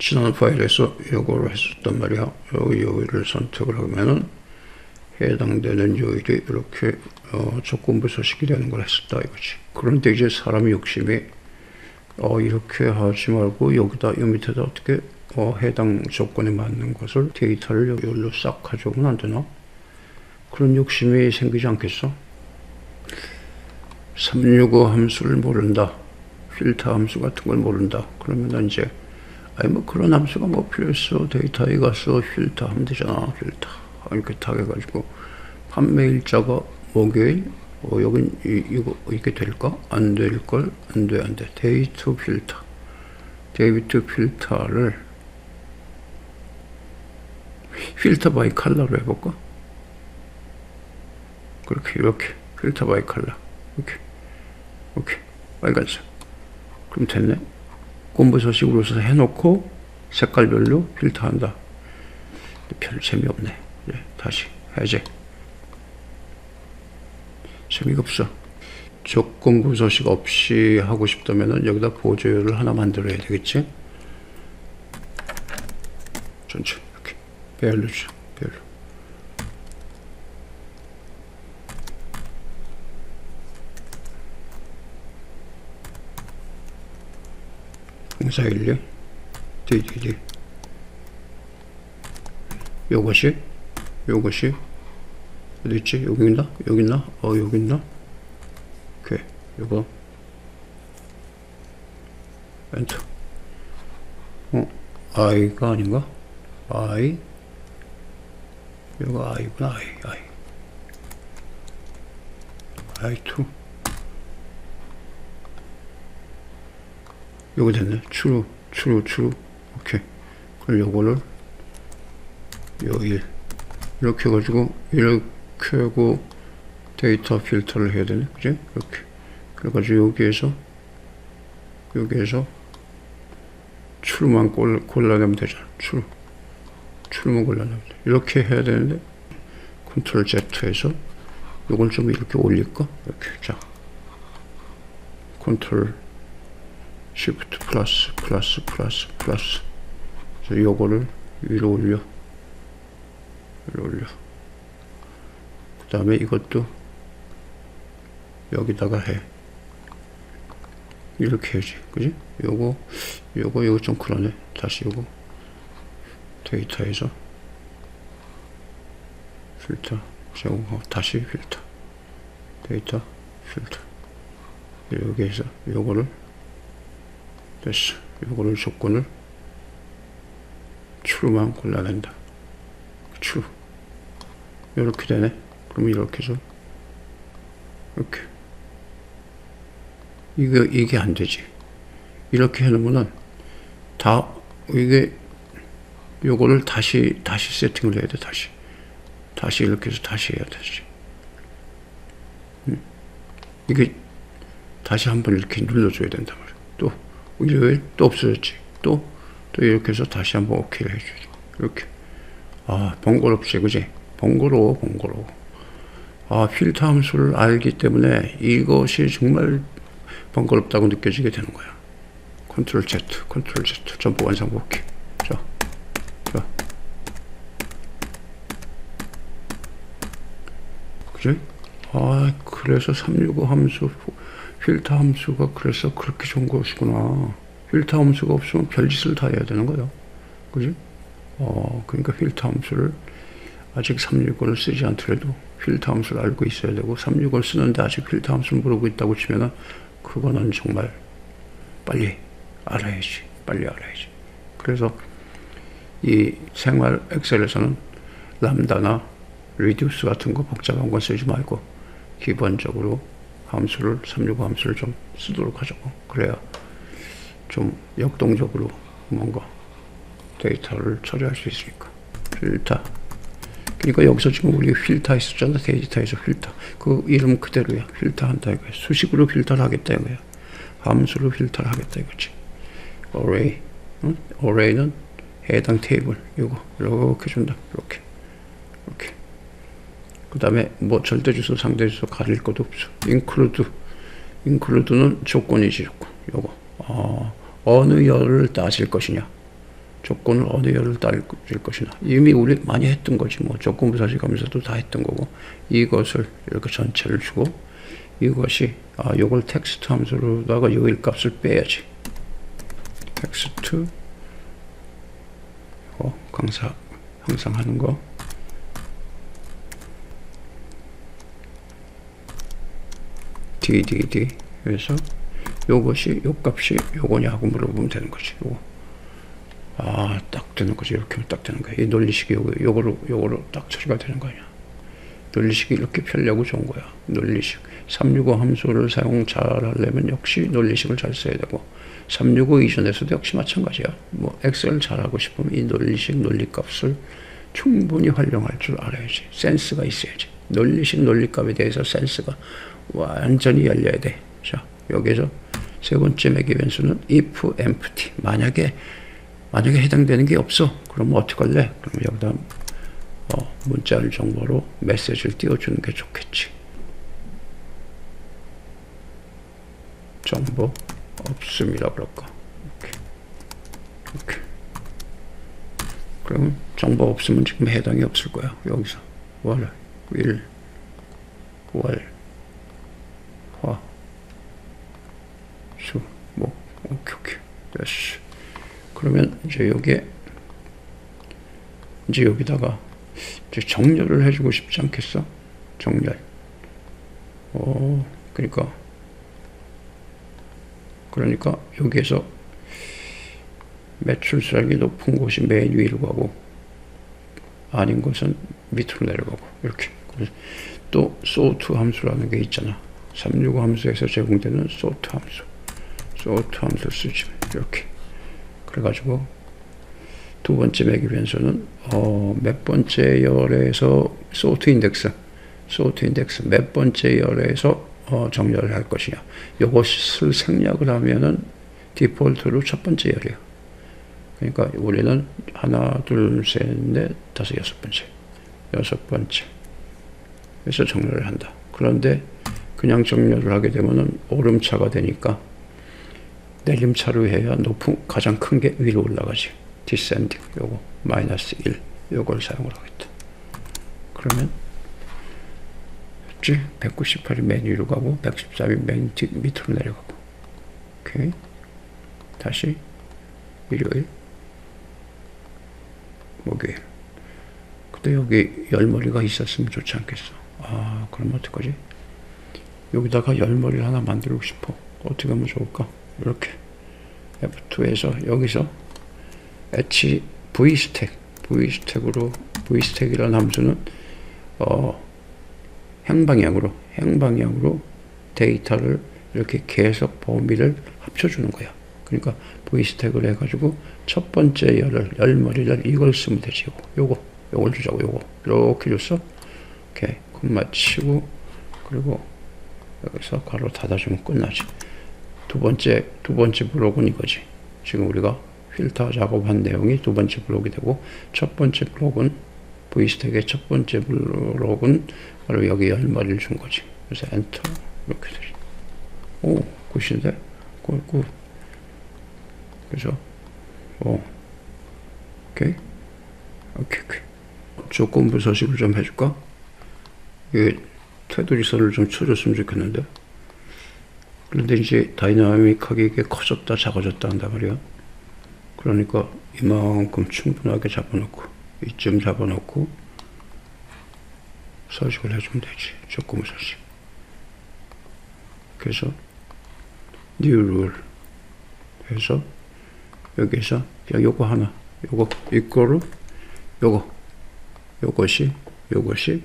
지난 파일에서 요거를 했었단 말이야. 여기 요일을 선택을 하면은 해당되는 요일이 이렇게 어, 조건부 서식이 되는 걸 했었다 이거지. 그런데 이제 사람 욕심이 어, 이렇게 하지 말고 여기다 이 밑에다 어떻게 어, 해당 조건에 맞는 것을 데이터를 여기로 싹 가져오면 안 되나? 그런 욕심이 생기지 않겠어? 365 함수를 모른다. 필터 함수 같은 걸 모른다. 그러면 이제 아니 뭐 그런 함수가 뭐 필요했어. 데이터에 가서 필터 하면 되잖아. 필터. 이렇게 딱 해가지고 판매 일자가 목요일 어, 여긴 이, 이거 이게 될까? 안 될걸? 안 돼, 안 돼. 데이트 필터. 데이트 필터를 필터 바이 컬러로 해볼까? 그렇게, 이렇게. 필터 바이 컬러. 이렇게. 이렇게. 빨간색. 그럼 됐네. 공부 서식으로 서 해놓고 색깔별로 필터한다. 별 재미없네. 예, 다시 해제. 재미가 없어. 조건부 서식 없이 하고 싶다면 여기다 보조열을 하나 만들어야 되겠지? 전체 이렇게 밸류 죠 밸류. 공사일리 DDD 요것이 요것이 어디 있지? 여기 있나? 여기 있나? 어 여기 있나? 오케이 요거 엔터 어? i가 아닌가? i 요거 i구나 i i i2 요거 됐네. true true true 오케이. 그럼 요거를 요일 이렇게 해가지고 이렇게 하고 데이터 필터를 해야 되네. 그지 이렇게. 그래가지고 여기에서 여기에서 추루만 골, 골라내면 되잖아. 추루. 추루만 골라내면 돼. 이렇게 해야 되는데 컨트롤 Z에서 이걸 좀 이렇게 올릴까? 이렇게. 자. 컨트롤 Shift 플러스 플러스 플러스 플러스 그래서 요거를 위로 올려. 위로 올려. 그 다음에 이것도 여기다가 해. 이렇게 해야지. 그지? 요거 요거 요거 좀 그러네. 다시 요거. 데이터에서. 필터. 요거 다시 필터. 데이터 필터. 여기에서 요거를 됐어. 요거를 조건을 추루만 골라낸다. 추 이렇게 되네. 그럼 이렇게 해서 이렇게. 이게 이게 안 되지. 이렇게 해놓으면은 다 이게 요거를 다시 다시 세팅을 해야 돼 다시. 다시 이렇게 해서 다시 해야 되지 음. 이게 다시 한번 이렇게 눌러줘야 된단 말이야. 또 일요일 또 없어졌지. 또 또 이렇게 해서 다시 한번 오케이를 해주지 이렇게. 아 번거롭지 그지? 번거로워 번거로워. 아 필터 함수를 알기 때문에 이것이 정말 번거롭다고 느껴지게 되는 거야. 컨트롤 Z 컨트롤 Z. 전부 완성복귀 자, 자. 그지? 아 그래서 365 함수 필터 함수가 그래서 그렇게 좋은 것이구나 필터 함수가 없으면 별짓을 다 해야 되는 거예요 그지? 어, 그러니까 필터 함수를 아직 365를 쓰지 않더라도 필터 함수를 알고 있어야 되고 365를 쓰는데 아직 필터 함수를 모르고 있다고 치면은 그거는 정말 빨리 알아야지. 빨리 알아야지. 그래서 이 생활 엑셀에서는 람다나 리듀스 같은 거 복잡한 거 쓰지 말고 기본적으로 함수를 365 함수를 좀 쓰도록 하자고. 그래야 좀 역동적으로 뭔가 데이터를 처리할 수 있으니까. 필터. 그러니까 여기서 지금 우리 필터 있었잖아. 데이터에서 필터. 그 이름 그대로야. 필터 한다 이거야. 수식으로 필터를 하겠다 이거야. 함수로 필터를 하겠다 이거지. array. 응? array는 해당 테이블. 이거. 이렇게 준다. 이렇게. 이렇게. 그 다음에 뭐 절대 주소, 상대 주소 가릴 것도 없어. include. include는 조건이지, 조건. 요거. 어, 어느 열을 따질 것이냐. 조건을 어느 열을 따를 것이나 이미 우리 많이 했던 거지 뭐 조건부 사실감에서도 다 했던 거고 이것을 이렇게 전체를 주고 이것이 아 요걸 텍스트 함수로다가 요 일 값을 빼야지 텍스트 어, 강사 항상 하는 거 DDD 그래서 요것이 요 값이 요거냐고 물어보면 되는 거지 요거. 아딱 되는 거지. 이렇게 하면 딱 되는 거야. 이 논리식이 요거 요거로 요거로 딱 처리가 되는 거 아니야. 논리식이 이렇게 펴려고 좋은 거야. 논리식. 365 함수를 사용 잘 하려면 역시 논리식을 잘 써야 되고 365 이전에서도 역시 마찬가지야. 뭐 엑셀 잘하고 싶으면 이 논리식 논리값을 충분히 활용할 줄 알아야지. 센스가 있어야지 논리식 논리값에 대해서 센스가 완전히 열려야 돼. 자, 여기서 세 번째 매개 변수는 if empty. 만약에 만약에 해당되는 게 없어. 그러면 어떻게 할래? 그럼 여기다 어, 문자를 정보로 메시지를 띄워주는 게 좋겠지. 정보 없습니다. 그럴까? 이렇게. 이렇게. 그러면 정보 없으면 지금 해당이 없을 거야. 여기서 월, 일, 월, 화, 수, 목, 오케이, 오케이. 됐어. 그러면 이제 여기에, 이제 여기다가 이제 정렬을 해주고 싶지 않겠어? 정렬. 어, 그러니까, 그러니까 여기에서 매출수량이 높은 곳이 맨 위로 가고, 아닌 것은 밑으로 내려가고, 이렇게. 또, 소트 함수라는 게 있잖아. 365 함수에서 제공되는 소트 함수. 소트 함수 쓰지. 이렇게. 그래가지고, 두 번째 매기 변수는, 어, 몇 번째 열에서 소트 인덱스, 소트 인덱스 몇 번째 열에서 어, 정렬을 할 것이냐. 이것을 생략을 하면은 디폴트로 첫 번째 열이야. 그러니까 우리는 하나, 둘, 셋, 넷, 다섯, 여섯 번째. 여섯 번째. 그래서 정렬을 한다. 그런데 그냥 정렬을 하게 되면은 오름차가 되니까 내림차로 해야 높은 가장 큰 게 위로 올라가지. 디센딩 요거. 마이너스 1 요걸 사용을 하겠다. 그러면 198이 맨 위로 가고 113이 맨 뒤, 밑으로 내려가고. 오케이. 다시 일요일. 목요일. 근데 여기 열머리가 있었으면 좋지 않겠어 아 그럼 어떡하지 여기다가 열머리를 하나 만들고 싶어 어떻게 하면 좋을까 이렇게 F2에서 여기서 H V스택 V스택으로 V스택이라는 함수는 어 행방향으로 행방향으로 데이터를 이렇게 계속 범위를 합쳐주는 거야. 그러니까 V스택을 해가지고 첫 번째 열을 열머리를 이걸 쓰면 되지. 요거 요걸 주자고 요거 이렇게 줬어. 오케이 콤 마 치고 그리고 여기서 괄호 닫아주면 끝나지. 두 번째 두 번째 블록은 이거지. 지금 우리가 필터 작업한 내용이 두 번째 블록이 되고 첫 번째 블록은 V스택의 첫 번째 블록은 바로 여기 열마리를 준 거지. 그래서 엔터 이렇게 되지. 오, 굿인데? 굿, 굿. 그죠? 오, 오케이. 오케이, 오케이. 조건부 서식을 좀 해줄까? 이게 테두리선을 좀 쳐줬으면 좋겠는데. 그런데 이제 다이나믹하게 이게 커졌다 작아졌다 한단 말이야. 그러니까 이만큼 충분하게 잡아놓고 이쯤 잡아놓고 서식을 해주면 되지. 조건부 서식. 그래서 new rule 해서 여기서 그냥 요거 하나 요거 이거로 요거 요것이 요것이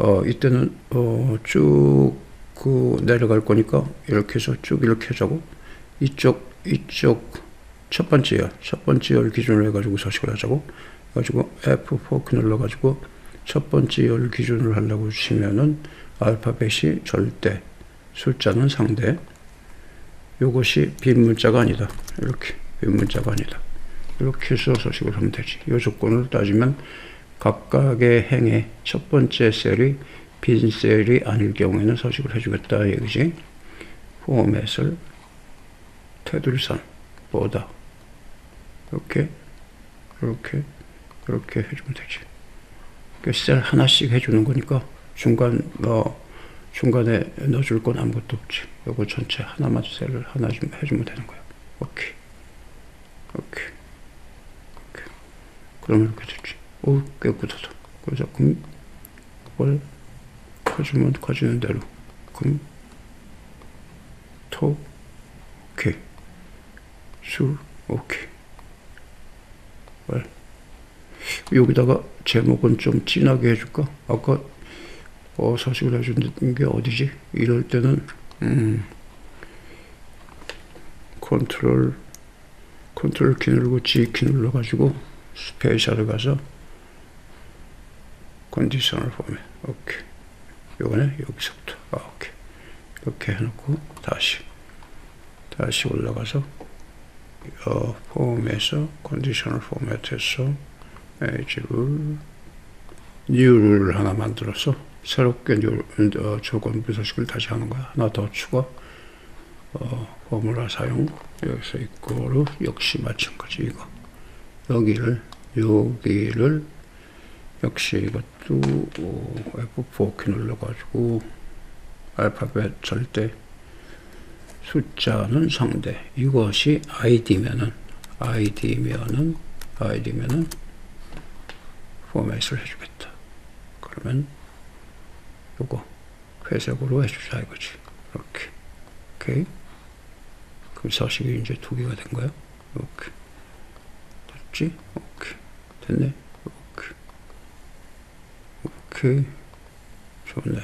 어 이때는 어 쭉 그 내려갈 거니까 이렇게 해서 쭉 이렇게 하자고 이쪽 이쪽 첫 번째 열, 첫 번째 열 기준으로 해가지고 서식을 하자고 가지고 F4 눌러가지고 첫 번째 열 기준으로 하려고 치면은 알파벳이 절대, 숫자는 상대. 요것이 빈 문자가 아니다. 이렇게 빈 문자가 아니다. 이렇게 해서 서식을 하면 되지. 이 조건을 따지면 각각의 행의 첫 번째 셀이 빈 셀이 아닐 경우에는 서식을 해주겠다 얘기지. 포맷을 테두리선 보다 이렇게 이렇게 이렇게 해주면 되지. 그셀 하나씩 해주는 거니까 중간 뭐 중간에 넣어줄 건 아무것도 없지. 요거 전체 하나만 셀을 하나 좀 해주면 되는 거야. 오케이. 오케이. 오케이. 그러면 이렇게 됐지. 오, 깨끗하다. 그래서 금, 월, 커지면 커지는 대로. 금, 토, 오케이. 술, 오케이. 월. 여기다가 제목은 좀 진하게 해줄까? 아까 어, 서식을 해준 게 어디지? 이럴 때는 음, 컨트롤 컨트롤 키 누르고 G 키 눌러가지고 스페이셜을 가서 컨디셔널 포맷 오케이. 요거는 여기서부터. 아 오케이. 이렇게 해놓고 다시 다시 올라가서 어, 폼에서 컨디셔널 포맷에서 에이지를 뉴를 하나 만들어서 새롭게 뉴 어, 조건 분석식을 다시 하는 거야. 하나 더 추가 어, 포뮬라 사용. 여기서 이거로 역시 마찬가지 이거. 여기를 여기를 역시 이것도 F4 키 눌러가지고 알파벳 절대 숫자는 상대. 이것이 ID면은 ID면은 ID면은 포맷을 해주겠다. 그러면 요거 회색으로 해주자 이거지. 이렇게. 오케이? 그럼 서식이 이제 두 개가 된 거야? 이렇게. 됐지? 오케이. 됐네 오케이 좋네.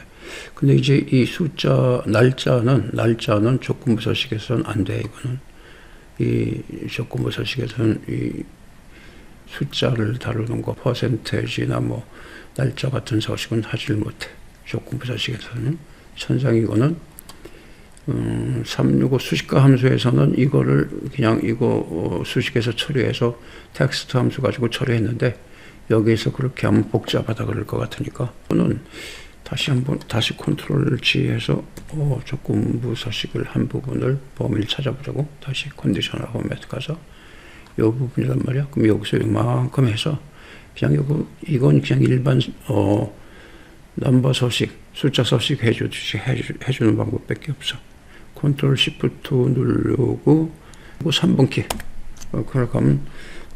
근데 이제 이 숫자 날짜는 날짜는 조건부 서식에서는 안 돼 이거는. 이 조건부 서식에서는 이 숫자를 다루는 거 퍼센테이지나 뭐 날짜 같은 서식은 하질 못해. 조건부 서식에서는. 천상 이거는 음, 365 수식과 함수에서는 이거를 그냥 이거 어, 수식에서 처리해서 텍스트 함수 가지고 처리했는데 여기에서 그렇게 하면 복잡하다 그럴 것 같으니까 저는 다시 한번 다시 컨트롤을 G해서 어, 조건부 서식을 한 부분을 범위를 찾아보자고 다시 컨디셔널 포맷 가서 이 부분이란 말이야. 그럼 여기서 이만큼 해서 그냥 이거 이건 그냥 일반 어 넘버 서식 숫자 서식 해주듯이 해주, 해주 는 방법밖에 없어. 컨트롤 시프트 누르고 3번 키. 어, 그걸 가면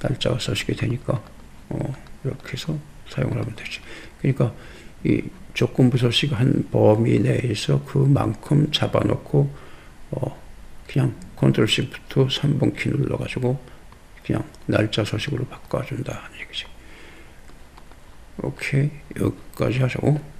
날짜가 서식이 되니까 어, 이렇게 해서 사용을 하면 되지. 그러니까 이 조건부 서식 한 범위 내에서 그만큼 잡아놓고 어, 그냥 컨트롤 시프트 3번 키 눌러가지고 그냥 날짜 서식으로 바꿔준다 하는 얘기지. 오케이 여기까지 하자고.